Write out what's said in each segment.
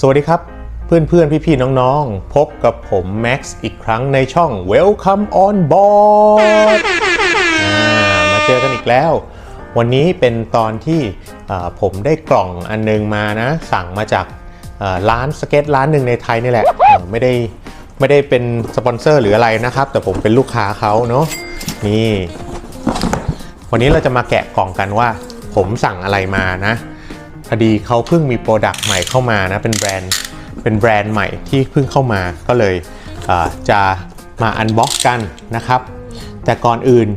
สวัสดีครับ เพื่อนเพื่อนพี่พี่ๆ น้องๆ พบกับผมแม็กซ์อีกครั้งในช่อง Welcome on board มาเจอกันอีกแล้ว วันนี้เป็นตอนที่ผมได้กล่องอันนึงมานะ สั่งมาจากร้านสเก็ตร้านหนึ่งในไทยนี่แหละ ไม่ได้ไม่ได้เป็นสปอนเซอร์หรืออะไรนะครับ แต่ผมเป็นลูกค้าเขาเนาะนี่ วันนี้เราจะมาแกะกล่องกันว่า ผมสั่งอะไรมานะ พอดีเขาเพิ่งมีโปรดักต์ใหม่เข้ามานะเป็นแบรนด์เป็นแบรนด์ใหม่ที่เพิ่งเข้ามาก็เลยจะมาอันบ็อกกันนะครับ แต่ก่อนอื่น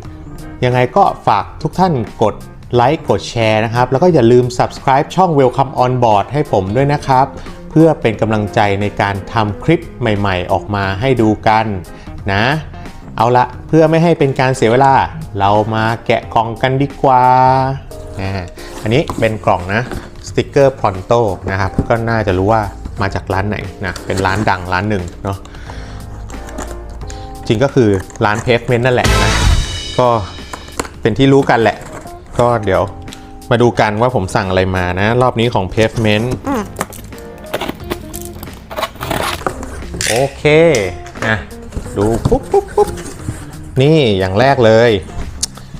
ยังไงก็ฝากทุกท่านกดไลค์กดแชร์นะครับ แล้วก็อย่าลืม subscribe ช่อง Welcome on board ให้ผมด้วยนะครับ เพื่อเป็นกำลังใจในการทำคลิปใหม่ๆ ออกมาให้ดูกันนะ เอาละเพื่อไม่ให้เป็นการเสียเวลา เรามาแกะกล่องกันดีกว่าอ่าอันนี้เป็นกล่องนะ สติกเกอร์พรอนโตนะครับ ก็น่าจะรู้ว่ามาจากร้านไหนนะ เป็นร้านดังร้านหนึ่งเนาะ จริงก็คือร้านเพฟเมนต์นั่นแหละนะ ก็เป็นที่รู้กันแหละ ก็เดี๋ยวมาดูกันว่าผมสั่งอะไรมานะ รอบนี้ของ Pavement โอเคอะดูปุ๊บปุ๊บปุ๊บนี่อย่างแรกเลย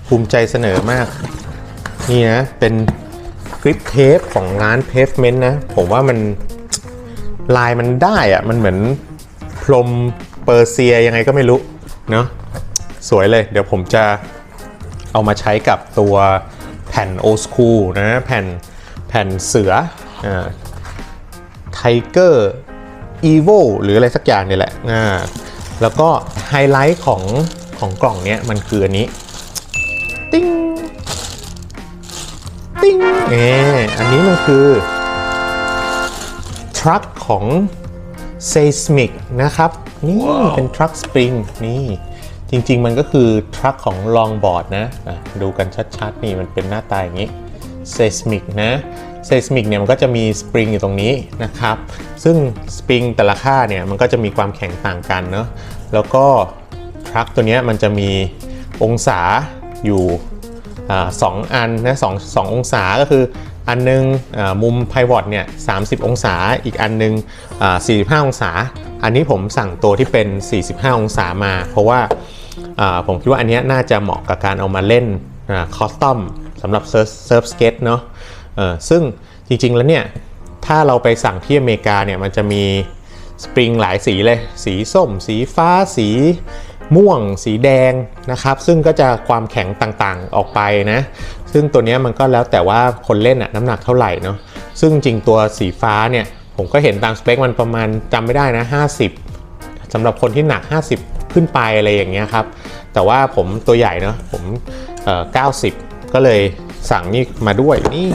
ภูมิใจเสนอมาก นี่นะ เป็น กริปเทปของร้าน Pavement นะ ผมว่ามันลายมันได้อะมันเหมือนพรมเปอร์เซียยังไงก็ไม่รู้เนาะสวยเลย เดี๋ยวผมจะเอามาใช้กับตัวแผ่นโอ s คูลนะแผ่นแผ่นเสือไทเกอร์อีโวหรืออะไรสักอย่างเนี่ยแหละอ่าแล้วก็ไฮไลท์ของของกล่องเนี้ยมันคืออันนี้ ติ้งเอออันนี้มันคือ ทรัคของ Seismic นะครับ นี่เป็นทรัคสปริงนี่จริง ๆ มันก็คือทรัคของ Longboard นะอะดูกันชัดๆ นี่มันเป็นหน้าตาอย่างนี้ Seismic นะ Seismic เนี่ยมันก็จะมีสปริงอยู่ตรงนี้นะครับ ซึ่งสปริงแต่ละค่าเนี่ยมันก็จะมีความแข็งต่างกันเนาะแล้วก็ทรัคตัวเนี้ยมันจะมีองศาอยู่อา สองอันนะสองสององศาก็คืออันหนึงอ่ามุมไพวอตเนี่ย30 องศา อีกอันหนึงอ่า45 องศา อันนี้ผมสั่งตัวที่เป็น 45 องศามา เพราะว่าผมคิดว่าอันนี้น่าจะเหมาะกับการเอามาเล่นคอสตอมสำหรับเซิร์ฟเซิร์ฟสเก็ตเนาะซึ่งจริงๆแล้วเนี่ย ถ้าเราไปสั่งที่อเมริกาเนี่ยมันจะมีสปริงหลายสีเลย สีส้ม สีฟ้าสี ม่วงสีแดงนะครับ ซึ่งก็จะความแข็งต่างๆออกไปนะ ซึ่งตัวนี้มันก็แล้วแต่ว่าคนเล่นน้ำหนักเท่าไหร่เนาะซึ่งจริงตัวสีฟ้าเนี่ย ผมก็เห็นตามสเปคมันประมาณจำไม่ได้นะ 50สำหรับคนที่หนัก 50 ขึ้นไปอะไรอย่างเงี้ยครับ แต่ว่าผมตัวใหญ่เนาะผมเอ่อ90 ก็เลยสั่งนี่มาด้วยนี่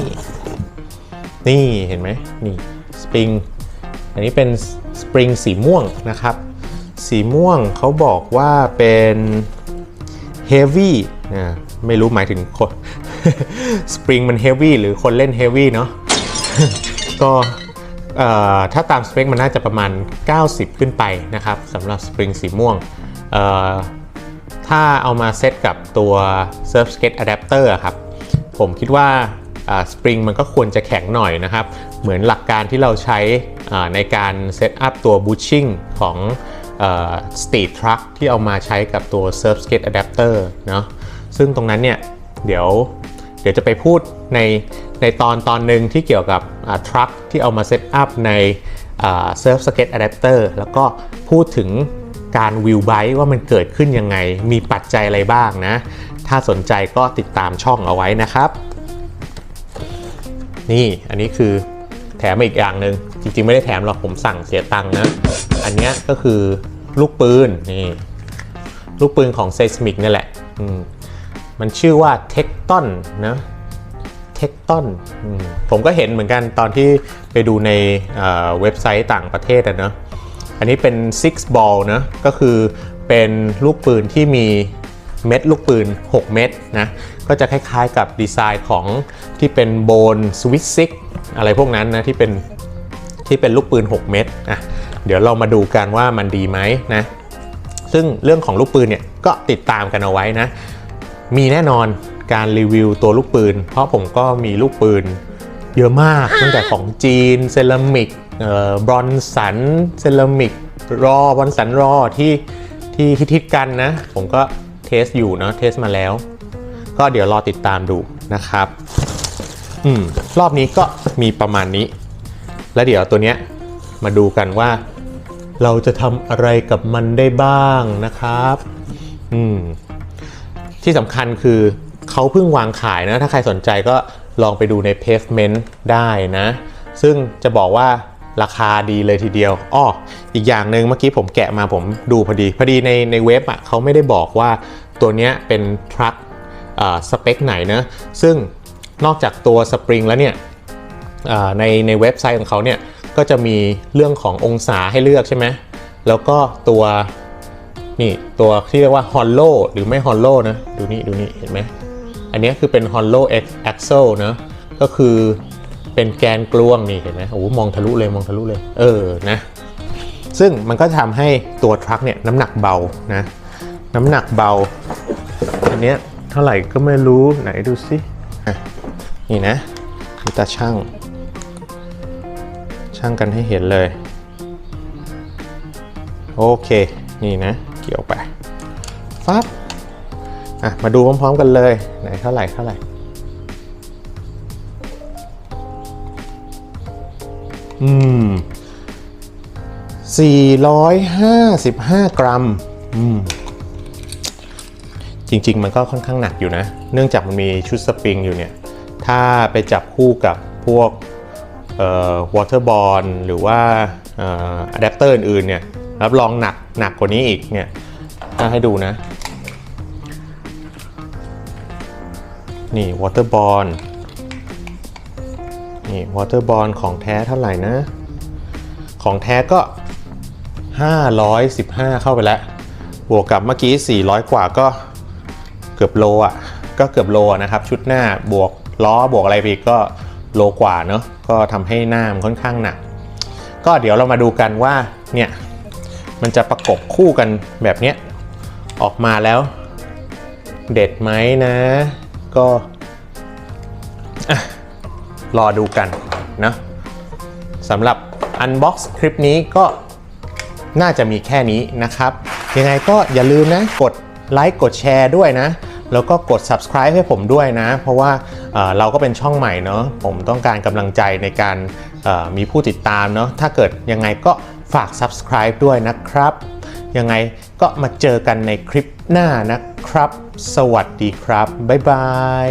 นี่เห็นไหมนี่สปริงอันนี้เป็นสปริงสีม่วงนะครับ สีม่วงเขาบอกว่าเป็น heavy นะไม่รู้หมายถึงคนสปริงมัน heavy หรือคนเล่น heavy เนาะก็ถ้าตามสเปคมันน่าจะประมาณ 90 ขึ้นไปนะครับสำหรับสปริงสีม่วง ถ้าเอามาเซตกับตัว Surf Skate Adapter อะครับ ผมคิดว่าสปริงมันก็ควรจะแข็งหน่อยนะครับ เหมือนหลักการที่เราใช้ในการเซตอัพตัวบูชชิ่งของ สตรีททรัคที่เอามาใช้กับตัว Surf Skate Adapter เนาะซึ่งตรงนั้นเนี่ยเดี๋ยวเดี๋ยวจะไปพูดในในตอนตอนหนึ่งที่เกี่ยวกับทรัคที่เอามาเซตอัพในเซิร์ฟสเก็ตอะแดปเตอร์แล้วก็พูดถึงการวิวไบต์ว่ามันเกิดขึ้นยังไง มีปัจจัยอะไรบ้างนะ ถ้าสนใจก็ติดตามช่องเอาไว้นะครับ นี่อันนี้คือแถมอีกอย่างหนึ่ง จริงๆไม่ได้แถมหรอกผมสั่งเสียตังค์นะ อันนี้ก็คือลูกปืนนี่ลูกปืนของ Seismic นี่แหละอืมมันชื่อว่า Tecton นะเทคตอนผมก็เห็นเหมือนกันตอนที่ไปดูในเว็บไซต์ต่างประเทศอะนะ อันนี้เป็น six ball นะก็คือเป็นลูกปืนที่มีเม็ดลูกปืน 6 เม็ดนะก็จะคล้ายๆกับดีไซน์ของที่เป็นโบนสวิตซิกอะไรพวกนั้นนะที่เป็น ที่เป็นลูกปืน 6 เม็ดอะเดี๋ยวเรามาดูกันว่ามันดีไหมนะซึ่งเรื่องของลูกปืนเนี่ยก็ติดตามกันเอาไว้นะ มีแน่นอนการรีวิวตัวลูกปืน เพราะผมก็มีลูกปืนเยอะมากตั้งแต่ของจีนเซรามิกบรอนสันเซรามิกรอบรอนสันรอที่ที่ฮิตๆกันนะ ผมก็เทสอยู่เนาะเทสมาแล้ว ก็เดี๋ยวรอติดตามดูนะครับ อืม รอบนี้ก็มีประมาณนี้ แล้วเดี๋ยวตัวเนี้ยมาดูกันว่า เราจะทำอะไรกับมันได้บ้างนะครับอืมที่สำคัญคือเขาเพิ่งวางขายนะ ถ้าใครสนใจก็ลองไปดูใน Pavement ได้นะ ซึ่งจะบอกว่าราคาดีเลยทีเดียวอ้ออีกอย่างหนึ่งเมื่อกี้ผมแกะมาผมดูพอดี พอดีในในเว็บอะเขาไม่ได้บอกว่าตัวเนี้ยเป็นทรัคสเปคไหนนะ ซึ่งนอกจากตัวสปริงแล้วเนี่ย ในในเว็บไซต์ของเขาเนี่ยก็จะมีเรื่องขององศาให้เลือกใช่ไหมแล้วก็ตัวนี่ตัวที่เรียกว่า hollow หรือไม่ hollow นะดูนี่ดูนี่เห็นไหมอันนี้คือเป็น hollow axle นะก็คือเป็นแกนกลวงนี่เห็นไหมโอ้โหมองทะลุเลยมองทะลุเลย เออนะซึ่งมันก็ทำให้ตัวทรัคเนี่ยน้ำหนักเบานะน้ำหนักเบา อันเนี้ยเท่าไหร่ก็ไม่รู้ไหนดูสินี่นะมีตาช่าง ช่างกันให้เห็นเลย โอเค นี่นะ เกี่ยวไปฟับอะ มาดูพร้อมๆกันเลย ไหนเท่าไหร่เท่าไหร่อืม455 กรัม อืม จริง ๆ มันก็ค่อนข้างหนักอยู่นะ เนื่องจากมันมีชุดสปริงอยู่เนี่ย ถ้าไปจับคู่กับพวก วอเตอร์บอลหรือว่าอะแดปเตอร์อื่นๆเนี่ยรับรองหนักหนักกว่านี้อีกเนี่ยถ้าให้ดูนะ นี่วอเตอร์บอลนี่วอเตอร์บอลของแท้เท่าไหร่นะ ของแท้ก็ 515 เข้าไปแล้ว บวกกับเมื่อกี้ 400 กว่าก็เกือบโลอะ ก็เกือบโลนะครับ ชุดหน้าบวกล้อบวกอะไรไปอีกก็ โลกว่าเนาะก็ทำให้หน้ามันค่อนข้างหนัก ก็เดี๋ยวเรามาดูกันว่าเนี่ยมันจะประกบคู่กันแบบเนี้ยออกมาแล้ว เด็ดไหมนะ ก็รอดูกันนะสำหรับ Unbox คลิปนี้ก็น่าจะมีแค่นี้นะครับ ยังไงก็อย่าลืมนะ กดไลค์กดแชร์ด้วยนะ แล้วก็กด subscribe ให้ผมด้วยนะ เพราะว่า เราก็เป็นช่องใหม่เนาะผมต้องการกำลังใจในการมีผู้ติดตามเนาะถ้าเกิดยังไงก็ฝาก subscribe ด้วยนะครับ ยังไงก็มาเจอกันในคลิปหน้านะครับ สวัสดีครับ บ๊ายบาย